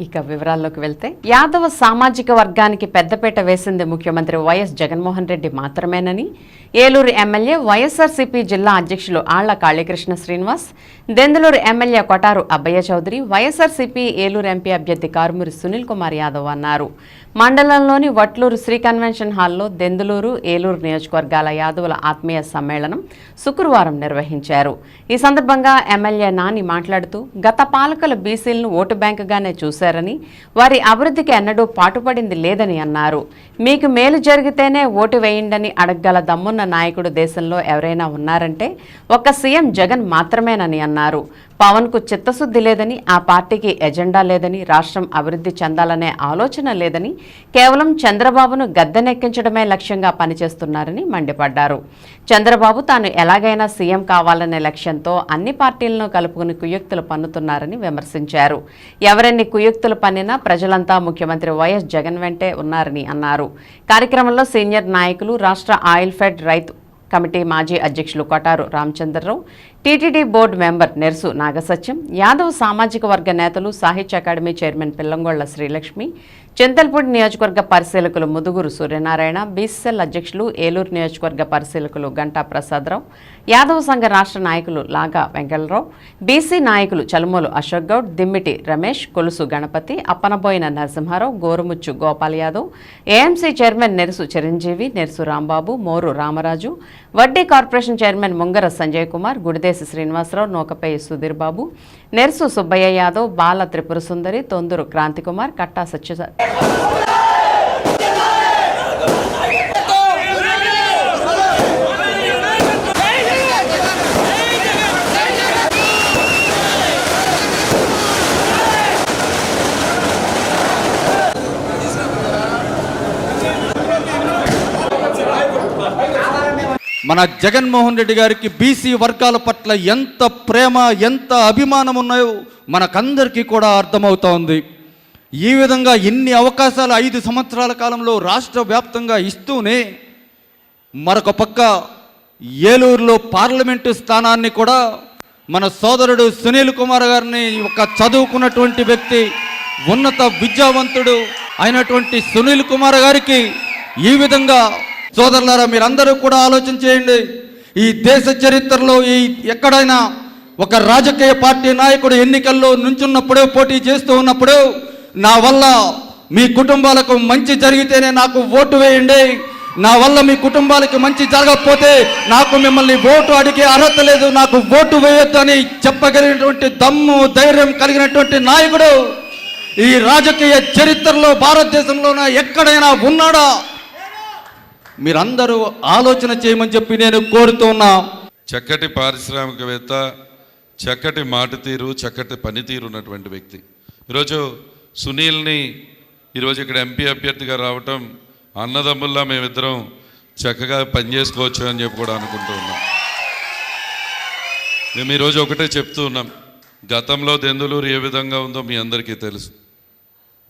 ఇక వివరాల్లోకి వెళ్తే యాదవ సామాజిక వర్గానికి పెద్దపీట వేసింది ముఖ్యమంత్రి వైఎస్ జగన్మోహన్ రెడ్డి మాత్రమేనని ఏలూరు ఎమ్మెల్యే వైఎస్ఆర్సీపీ జిల్లా అధ్యక్షులు Alla Kalikrishna Srinivas Denduluru MLA Kotaru Abbayya Chowdary YSRCP Eluru MP అభ్యర్థి కారుమూరి సునీల్ కుమార్ యాదవ్ అన్నారు. మండలంలోని వట్లూరు శ్రీ కన్వెన్షన్ హాల్లో దెందులూరు ఏలూరు నియోజకవర్గాల యాదవుల ఆత్మీయ సమ్మేళనం శుక్రవారం నిర్వహించారు. ఈ సందర్భంగా ఎమ్మెల్యే నాని మాట్లాడుతూ గత పాలకుల బీసీలను ఓటు బ్యాంకుగానే చూశారని వారి అభివృద్ధికి ఎన్నడూ పాటుపడింది లేదని అన్నారు. మీకు మేలు జరిగితేనే ఓటు వేయండని అడగగల దమ్మున్న నాయకుడు దేశంలో ఎవరైనా ఉన్నారంటే ఒక్క సీఎం జగన్ మాత్రమేనని అన్నారు. పవన్కు చిత్తశుద్ధి లేదని ఆ పార్టీకి ఎజెండా లేదని రాష్ట్రం అభివృద్ధి చెందాలనే ఆలోచన లేదని కేవలం చంద్రబాబును గద్దెనెక్కించడమే లక్ష్యంగా పనిచేస్తున్నారని మండిపడ్డారు. చంద్రబాబు తాను ఎలాగైనా సీఎం కావాలనే లక్ష్యంతో అన్ని పార్టీలను కలుపుకుని కుయుక్తులు పన్నుతున్నారని విమర్శించారు. ఎవరెన్ని కుయుక్తులు పన్నినా ప్రజలంతా ముఖ్యమంత్రి వైఎస్ జగన్ వెంటే ఉన్నారని అన్నారు. కార్యక్రమంలో సీనియర్ నాయకులు రాష్ట్ర ఆయిల్ ఫెడ్ రైతు కమిటీ మాజీ అధ్యక్షులు కొటారు రామచంద్రరావు టీటీడీ బోర్డు మెంబర్ నెర్సు నాగసత్యం యాదవ్ సామాజిక వర్గ నేతలు సాహిత్య అకాడమీ చైర్మన్ పిల్లంగొళ్ళ శ్రీలక్ష్మి చింతల్పూడి నియోజకవర్గ పరిశీలకులు ముదుగురు సూర్యనారాయణ బీసీఎల్ అధ్యక్షులు ఏలూరు నియోజకవర్గ పరిశీలకులు గంటా ప్రసాదరావు యాదవ సంఘ రాష్ట్ర నాయకులు లాగా వెంకటరావు బీసీ నాయకులు చలుమూలు అశోక్ గౌడ్ దిమ్మిటి రమేష్ కొలుసు గణపతి అప్పనబోయిన నరసింహారావు గోరుముచ్చు గోపాల్ యాదవ్ ఏఎంసీ చైర్మన్ నెరుసు చిరంజీవి నెరుసు రాంబాబు మోరు రామరాజు వడ్డీ కార్పొరేషన్ చైర్మన్ ముంగర సంజయ్ కుమార్ గుడిదేశి శ్రీనివాసరావు నోకపై సుధీర్ బాబు నెర్సు సుబ్బయ్య యాదవ్ బాల త్రిపుర సుందరి తొందూరు క్రాంతికుమార్ కట్టా సత్య మన జగన్మోహన్ రెడ్డి గారికి బీసీ వర్గాల పట్ల ఎంత ప్రేమ ఎంత అభిమానం ఉన్నాయో మనకందరికీ కూడా అర్థమవుతా ఉంది. ఈ విధంగా ఎన్ని అవకాశాలు ఐదు సంవత్సరాల కాలంలో రాష్ట్ర వ్యాప్తంగా ఇస్తూనే మరొక పక్క ఏలూరులో పార్లమెంటు స్థానాన్ని కూడా మన సోదరుడు సునీల్ కుమార్ గారిని ఒక చదువుకున్నటువంటి వ్యక్తి ఉన్నత విద్యావంతుడు అయినటువంటి సునీల్ కుమార్ గారికి ఈ విధంగా సోదరులారా మీరందరూ కూడా ఆలోచన చేయండి. ఈ దేశ చరిత్రలో ఈ ఎక్కడైనా ఒక రాజకీయ పార్టీ నాయకుడు ఎన్నికల్లో నుంచున్నప్పుడే పోటీ చేస్తూ ఉన్నప్పుడు నా వల్ల మీ కుటుంబాలకు మంచి జరిగితేనే నాకు ఓటు వేయండి. నా వల్ల మీ కుటుంబాలకి మంచి జరగకపోతే నాకు మిమ్మల్ని ఓటు అడిగే అర్హత లేదు. నాకు ఓటు వేయొద్దు అని చెప్పగలిగినటువంటి దమ్ము ధైర్యం కలిగినటువంటి నాయకుడు ఈ రాజకీయ చరిత్రలో భారతదేశంలోన ఎక్కడైనా ఉన్నాడా? మీరందరూ ఆలోచన చేయమని చెప్పి నేను కోరుతున్నా చక్కటి పారిశ్రామికవేత్త చక్కటి మాట తీరు చక్కటి పనితీరు ఉన్నటువంటి వ్యక్తి. ఈరోజు సునీల్ని ఈరోజు ఇక్కడ ఎంపీ అభ్యర్థిగా రావటం అన్నదమ్ముల్లా మేమిద్దరం చక్కగా పనిచేసుకోవచ్చు అని చెప్పి కూడా అనుకుంటూ ఉన్నాం. మేము ఈరోజు ఒకటే చెప్తూ ఉన్నాం. గతంలో దెందులూరు ఏ విధంగా ఉందో మీ అందరికీ తెలుసు.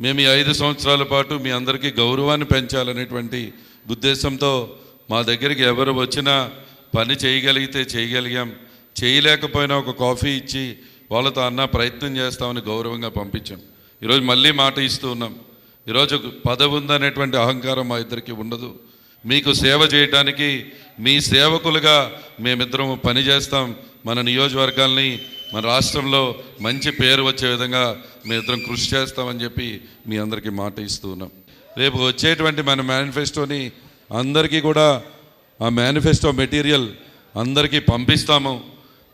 మేము ఈ ఐదు సంవత్సరాల పాటు మీ అందరికీ గౌరవాన్ని పెంచాలనేటువంటి ఉద్దేశంతో మా దగ్గరికి ఎవరు వచ్చినా పని చేయగలిగితే చేయగలిగాం. చేయలేకపోయినా ఒక కాఫీ ఇచ్చి వాళ్ళతో అన్న ప్రయత్నం చేస్తామని గౌరవంగా పంపించాం. ఈరోజు మళ్ళీ మాట ఇస్తూ ఉన్నాం. ఈరోజు పదవి ఉందనేటువంటి అహంకారం మా ఇద్దరికి ఉండదు. మీకు సేవ చేయడానికి మీ సేవకులుగా మేమిద్దరం పని చేస్తాం. మన నియోజకవర్గాల్ని మన రాష్ట్రంలో మంచి పేరు వచ్చే విధంగా మేమిద్దరం కృషి చేస్తామని చెప్పి మీ అందరికీ మాట ఇస్తూ ఉన్నాం. రేపు వచ్చేటువంటి మన మేనిఫెస్టోని అందరికీ కూడా ఆ మేనిఫెస్టో మెటీరియల్ అందరికీ పంపిస్తాము.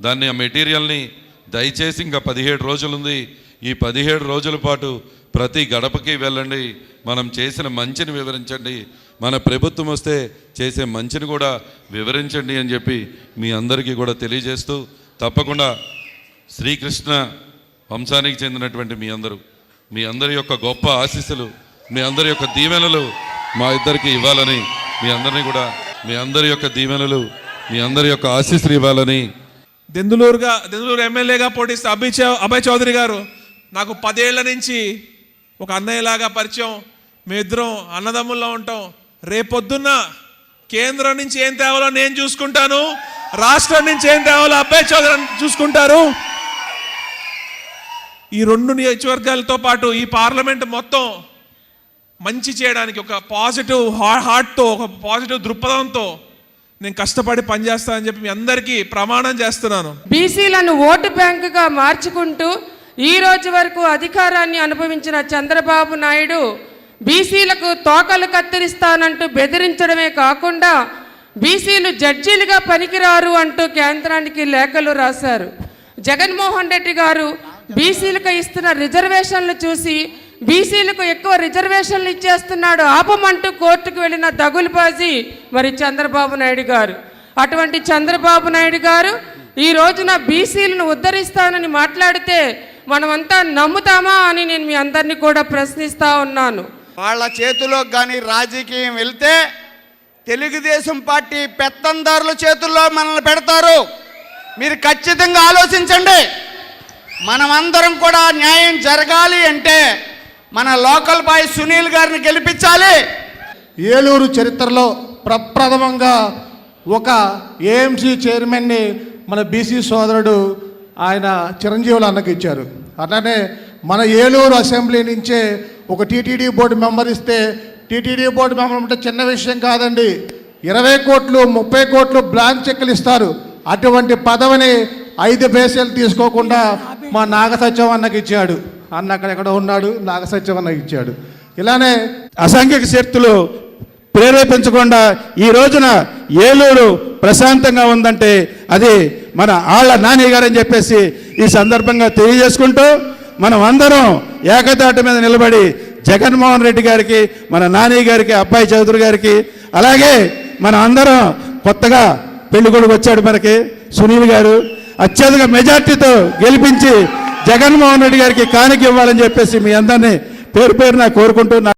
దాన్ని ఆ మెటీరియల్ని దయచేసి ఇంకా పదిహేడు రోజులు ఉంది ఈ పదిహేడు రోజుల పాటు ప్రతి గడపకి వెళ్ళండి. మనం చేసిన మంచిని వివరించండి. మన ప్రభుత్వం వస్తే చేసే మంచిని కూడా వివరించండి అని చెప్పి మీ అందరికీ కూడా తెలియజేస్తూ తప్పకుండా శ్రీకృష్ణ వంశానికి చెందినటువంటి మీ అందరూ మీ అందరి యొక్క గొప్ప ఆశీస్సులు మీ అందరి యొక్క దీవెనలు మా ఇద్దరికి ఇవ్వాలని మీ అందరినీ కూడా మీ అందరి యొక్క దీవెనలు మీ అందరి యొక్క ఆశీస్సులు ఇవ్వాలని. దెందులూరుగా దెందులూరు ఎమ్మెల్యేగా పోటీస్తే అభయ్ చౌ అభయ్ చౌదరి గారు నాకు పదేళ్ళ నుంచి ఒక అన్నయ్యలాగా పరిచయం. మేమిద్దరం అన్నదమ్ముల్లో ఉంటాం. రేపొద్దున్న కేంద్రం నుంచి ఏం తేవాలో నేను చూసుకుంటాను. రాష్ట్రం నుంచి ఏం తేవాలో అభయ్ చౌదరి చూసుకుంటారు. ఈ రెండు నియోజకవర్గాలతో పాటు ఈ పార్లమెంట్ మొత్తం మంచి చేయడానికి ఒక పాజిటివ్ హార్ట్తో ఒక పాజిటివ్ దృక్పథంతో నేను కష్టపడి పనిచేస్తానని చెప్పి మీ అందరికీ ప్రమాణం చేస్తున్నాను. బీసీలను ఓటు బ్యాంకుగా మార్చుకుంటూ ఈ రోజు వరకు అధికారాన్ని అనుభవించిన చంద్రబాబు నాయుడు బీసీలకు తోకలు కత్తిరిస్తానంటూ బెదిరించడమే కాకుండా బీసీలు జడ్జీలుగా పనికిరారు అంటూ కేంద్రానికి లేఖలు రాశారు. జగన్మోహన్ రెడ్డి గారు బీసీలకు ఇస్తున్న రిజర్వేషన్లు చూసి బీసీలకు ఎక్కువ రిజర్వేషన్లు ఇచ్చేస్తున్నాడు. ఆపమంటూ కోర్టుకు వెళ్ళిన దగులుబాజీ మరి చంద్రబాబు నాయుడు గారు. అటువంటి చంద్రబాబు నాయుడు గారు ఈ రోజున బీసీలను ఉద్ధరిస్తానని మాట్లాడితే మనమంతా నమ్ముతామా అని నేను మీ అందరినీ కూడా ప్రశ్నిస్తా ఉన్నాను. వాళ్ళ చేతిలోకి కానీ రాజకీయం వెళ్తే తెలుగుదేశం పార్టీ పెత్తందారుల చేతుల్లో మనల్ని పెడతారు. మీరు ఖచ్చితంగా ఆలోచించండి. మనమందరం కూడా న్యాయం జరగాలి అంటే మన లోకల్ బాయ్ సునీల్ గారిని గెలిపించాలి. ఏలూరు చరిత్రలో ప్రప్రథమంగా ఒక ఏఎంసీ చైర్మన్ని మన బీసీ సోదరుడు ఆయన చిరంజీవులు అన్నకి ఇచ్చారు. అట్లానే మన ఏలూరు అసెంబ్లీ నుంచే ఒక టీటీడీ బోర్డు మెంబర్ ఇస్తే టీటీడీ బోర్డు మెంబర్ అంటే చిన్న విషయం కాదండి. ఇరవై కోట్లు ముప్పై కోట్లు బ్లాంక్ చెక్కులు ఇస్తారు. అటువంటి పదవిని ఐదు పైసలు తీసుకోకుండా మా నాగసత్యం అన్నకి ఇచ్చాడు. అన్న అక్కడెక్కడ ఉన్నాడు నాగసత్యం ఇచ్చాడు. ఇలానే అసాంఘిక శక్తులు ప్రేరేపించకుండా ఈ రోజున ఏలూరు ప్రశాంతంగా ఉందంటే అది మన ఆళ్ళ నాని గారని చెప్పేసి ఈ సందర్భంగా తెలియజేసుకుంటూ మనం అందరం ఏకతాటి మీద నిలబడి జగన్మోహన్ రెడ్డి గారికి మన నాని గారికి అబ్బాయి చౌదరి గారికి అలాగే మనం అందరం కొత్తగా పెళ్ళి కొడుకు వచ్చాడు మనకి సునీల్ గారు అత్యధిక మెజార్టీతో గెలిపించి జగన్మోహన్ రెడ్డి గారికి కానుక ఇవ్వాలని చెప్పేసి మీ అందరినీ పేరు పేరున కోరుకుంటూ